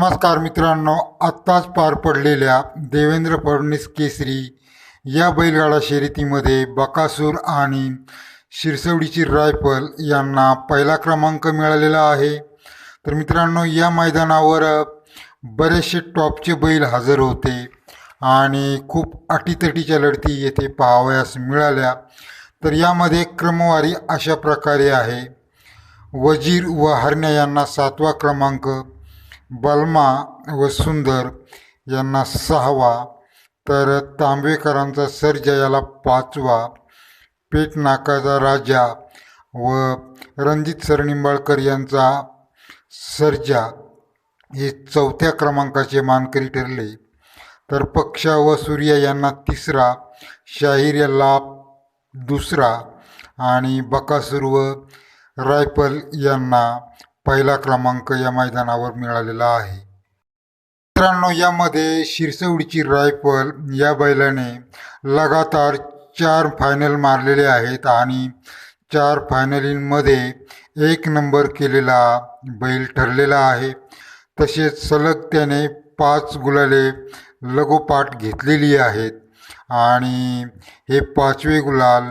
नमस्कार मित्रांनो आत्ताच पार पडलेल्या देवेंद्र फडणवीस केसरी या बैलगाडा शर्यतीमध्ये बकासूर आणि शिरसवडीची रायफल यांना पहिला क्रमांक मिळालेला आहे. तर मित्रांनो या मैदानावर बरेचसे टॉपचे बैल हजर होते आणि खूप अटीतटीच्या लढती येथे पाहावयास मिळाल्या. तर यामध्ये क्रमवारी अशा प्रकारे आहे. वजीर व हरण्या यांना सातवा क्रमांक बलमा व सुंदर यांना सहावा तर तांबेकरांचा सर्जा याला पाचवा पेटनाकाचा राजा व रणजित सरनिंबाळकर यांचा सर्जा हे चौथ्या क्रमांकाचे मानकरी ठरले. तर पक्षा व सूर्य यांना तिसरा शाहीर याला दुसरा आणि बकासूर व रायफल यांना पहिला क्रमांक या मैदानावर मिळालेला आहे. मित्रांनो यामध्ये शिरसवडीची रायफल या बैलाने लगातार चार फायनल मारलेले आहेत आणि चार फायनलींमध्ये एक नंबर केलेला बैल ठरलेला आहे. तसेच सलग त्याने पाच गुलाले लगोपाठ घेतलेली आहेत आणि हे पाचवे गुलाल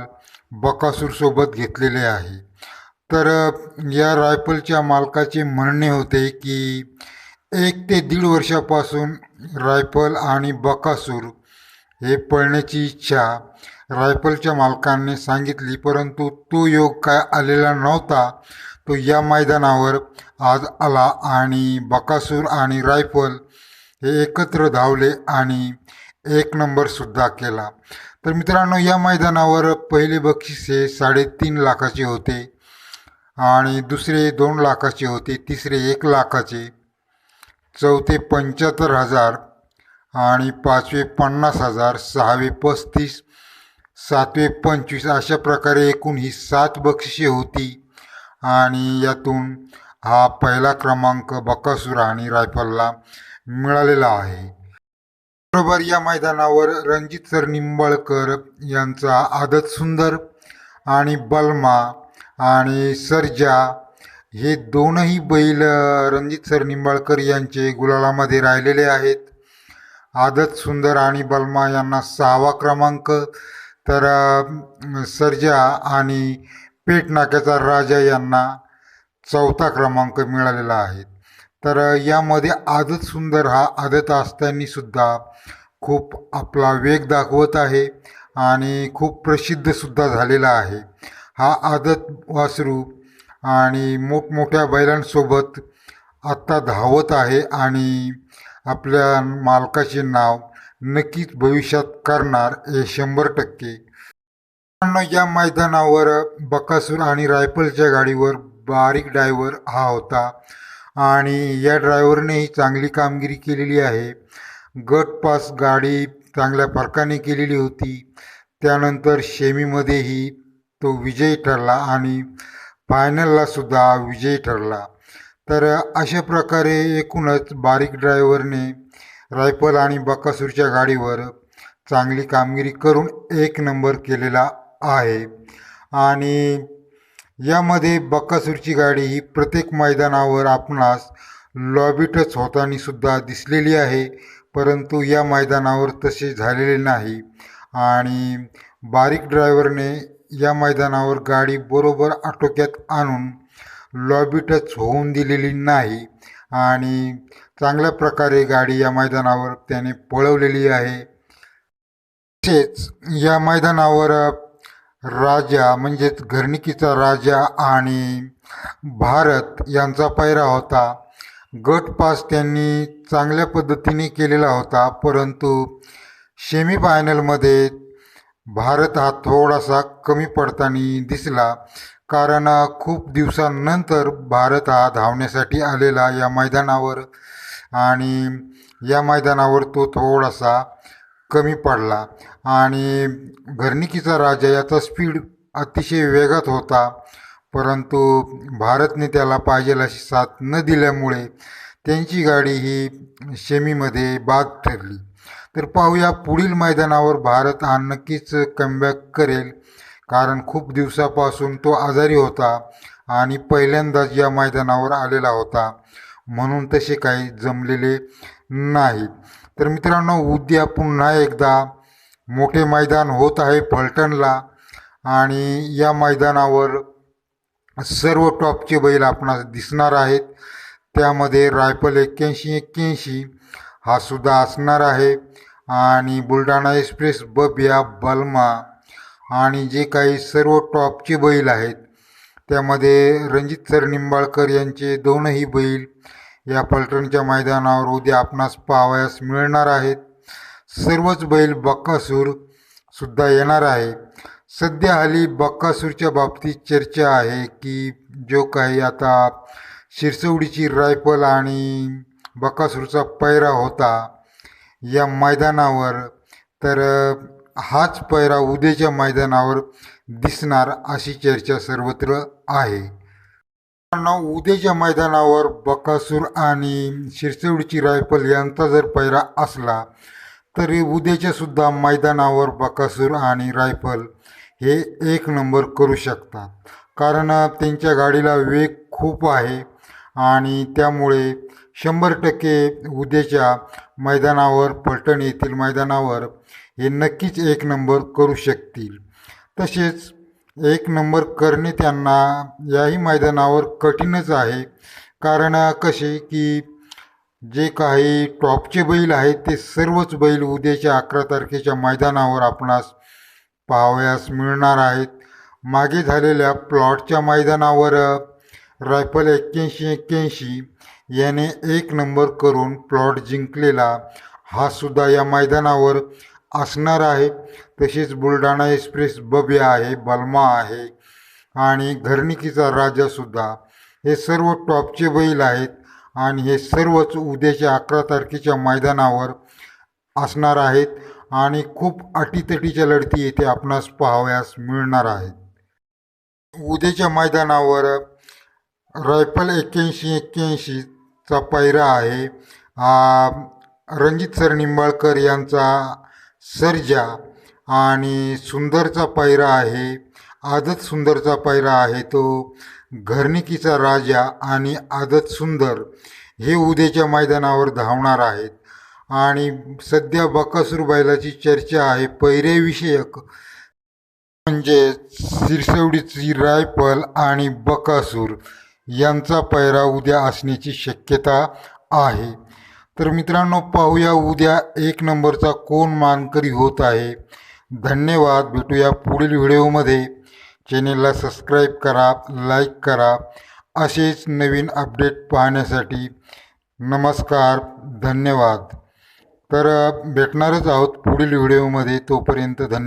बकासूरसोबत घेतलेले आहे. तर या रायफलच्या मालकाचे म्हणणे होते की एक ते दीड वर्षापासून रायफल आणि बकासूर हे पळण्याची इच्छा रायफलच्या मालकाने सांगितली परंतु तो योग काय आलेला नव्हता तो या मैदानावर आज आला आणि बकासूर आणि रायफल हे एकत्र धावले आणि एक नंबरसुद्धा केला. तर मित्रांनो या मैदानावर पहिले बक्षीस हे साडेतीन लाखाचे होते. आणि दुसरे दोन लाखाचे होते तिसरे एक लाखाचे. चौथे पंच्याहत्तर हजार आणि पाचवे पन्नास हजार सहावे पस्तीस सातवे पंचवीस अशा प्रकारे एकूण ही सात बक्षिसे होती. आणि यातून हा पहिला क्रमांक बकासूर आणि रायफलला मिळालेला आहे. बरोबर या मैदानावर रणजित सर निंबाळकर यांचा आदत सुंदर आणि बलमा आणि सर्जा हे दोनही बैल रणजित सर निंबाळकर यांचे गुलालामध्ये राहिलेले आहेत. आदत सुंदर आणि बलमा यांना सहावा क्रमांक. तर सर्जा आणि पेट नाक्याचा राजा यांना चौथा क्रमांक मिळालेला आहे. तर यामध्ये आदत सुंदर हा आदत असतानासुद्धा खूप आपला वेग दाखवत आहे आणि खूप प्रसिद्धसुद्धा झालेला आहे. हा आदत वासरू आणि मोठमोठ्या बैलांसोबत आत्ता धावत आहे आणि आपल्या मालकाचे नाव नक्कीच भविष्यात करणार हे शंभर टक्के. या मैदानावर बकासूर आणि रायफलच्या गाडीवर बारीक ड्रायव्हर हा होता आणि या ड्रायव्हरनेही चांगली कामगिरी केलेली आहे. गट पास गाडी चांगल्या फरकाने केलेली होती. त्यानंतर शेमीमध्येही तो विजयी ठरला आणि फायनलला सुद्धा विजयी ठरला. तर अशा प्रकारे एकूणच बारीक ड्रायव्हरने रायफल आणि बकासूरच्या गाडीवर चांगली कामगिरी करून एक नंबर केलेला आहे. आणि यामध्ये बकासूरची गाडी ही प्रत्येक मैदानावर आपणास लॉबिटच होताना सुद्धा दिसलेली आहे. परंतु या मैदानावर तसे झालेले नाही. आणि बारीक ड्रायव्हरने या मैदानावर गाडी बरोबर आटोक्यात आणून लॉबी टच होऊन दिलेली नाही आणि चांगल्या प्रकारे गाडी या मैदानावर त्याने पळवलेली आहे. तसेच या मैदानावर राजा म्हणजेच घरणिकीचा राजा आणि भारत यांचा पायरा होता. गट पास त्यांनी चांगल्या पद्धतीने केलेला होता परंतु सेमीफायनलमध्ये भारत हा थोडासा कमी पडताना दिसला कारण खूप दिवसांनंतर भारत हा धावण्यासाठी आलेला या मैदानावर आणि या मैदानावर तो थोडासा कमी पडला आणि घरणिकीचा राजा याचा स्पीड अतिशय वेगात होता परंतु भारतने त्याला पाहिजेल अशी साथ न दिल्यामुळे त्यांची गाडी ही शेमीमध्ये बाद ठरली. तर पाहूया पुढील मैदानावर भारत हा नक्कीच कमबॅक करेल. कारण खूप दिवसापासून तो आजारी होता आणि पहिल्यांदाच या मैदानावर आलेला होता. म्हणून तसे काही जमलेले नाही. तर मित्रांनो उद्या पुन्हा एकदा मोठे मैदान होत आहे फलटणला आणि या मैदानावर सर्व टॉपचे बैल आपणास दिसणार आहेत. त्यामध्ये रायफल एक्क्याऐंशी एक्क्याऐंशी हा सुद्धा असणार आहे. आणि बुलढाणा एक्सप्रेस बबिया बल्मा आणि जे काही सर्व टॉपचे बैल आहेत त्यामध्ये रणजित सर निंबाळकर यांचे दोनही बैल या पलटणच्या मैदानावर उद्या आपणास पाहावयास मिळणार आहेत. सर्वच बैल बक्कासूर सुद्धा येणार आहे सध्या हल्ली बक्कासूरच्या बाबतीत चर्चा आहे की जो काही आता शिरसवडीची रायफल आणि बक्कासूरचा पैरा होता या मैदानावर तर हाच पैरा उद्याच्या मैदानावर दिसणार अशी चर्चा सर्वत्र आहे. उद्याच्या मैदानावर बकासूर आणि शिरसवडीची रायफल यांचा जर पैरा असला तरी उद्याच्या सुद्धा मैदानावर बकासूर आणि रायफल हे एक नंबर करू शकतात. कारण त्यांच्या गाडीला वेग खूप आहे आणि त्यामुळे शंभर टक्के उद्याच्या मैदानावर पलटण येथील मैदानावर हे नक्कीच एक नंबर करू शकतील. तसेच एक नंबर करणे त्यांना याही मैदानावर कठीणच आहे. कारण कसे की जे काही टॉपचे बैल आहेत ते सर्वच बैल उद्याच्या अकरा तारखेच्या मैदानावर आपणास पाहावयास मिळणार आहेत. मागे झालेल्या प्लॉटच्या मैदानावर रायफल एक्क्याऐंशी एक्क्याऐंशी याने एक नंबर करून प्लॉट जिंकलेला हा सुद्धा या मैदानावर असणार आहे. तसेच बुलढाणा एक्सप्रेस बबे आहे बलमा आहे आणि घरणिकीचा राजासुद्धा हे सर्व टॉपचे बैल आहेत आणि हे सर्वच उद्याच्या अकरा तारखेच्या मैदानावर असणार आहेत आणि खूप अटीतटीच्या लढती येथे आपणास पाहावयास मिळणार आहेत. उद्याच्या मैदानावर रायफल एक्क्याऐंशी चा पायरा आहे. रणजित सर निंबाळकर यांचा सर्जा आणि सुंदरचा पायरा आहे. आदत सुंदरचा पायरा आहे तो. घरणिकीचा राजा आणि आदत सुंदर हे उद्याच्या मैदानावर धावणार आहेत. आणि सध्या बकासूर बैलाची चर्चा आहे. पैरेविषयक म्हणजे सिरसवडीची रायफल आणि बकासूर. यांचा पैरा उद्या असण्याची शक्यता आहे. तर मित्रांनो पाहूया उद्या एक नंबरचा कोण मानकरी होत आहे. धन्यवाद. भेटूया पुढील व्हिडिओमध्ये. चॅनेलला सबस्क्राईब करा लाईक करा. असेच नवीन अपडेट पाहण्यासाठी नमस्कार धन्यवाद. तर भेटणारच आहोत पुढील व्हिडिओमध्ये. तोपर्यंत धन्य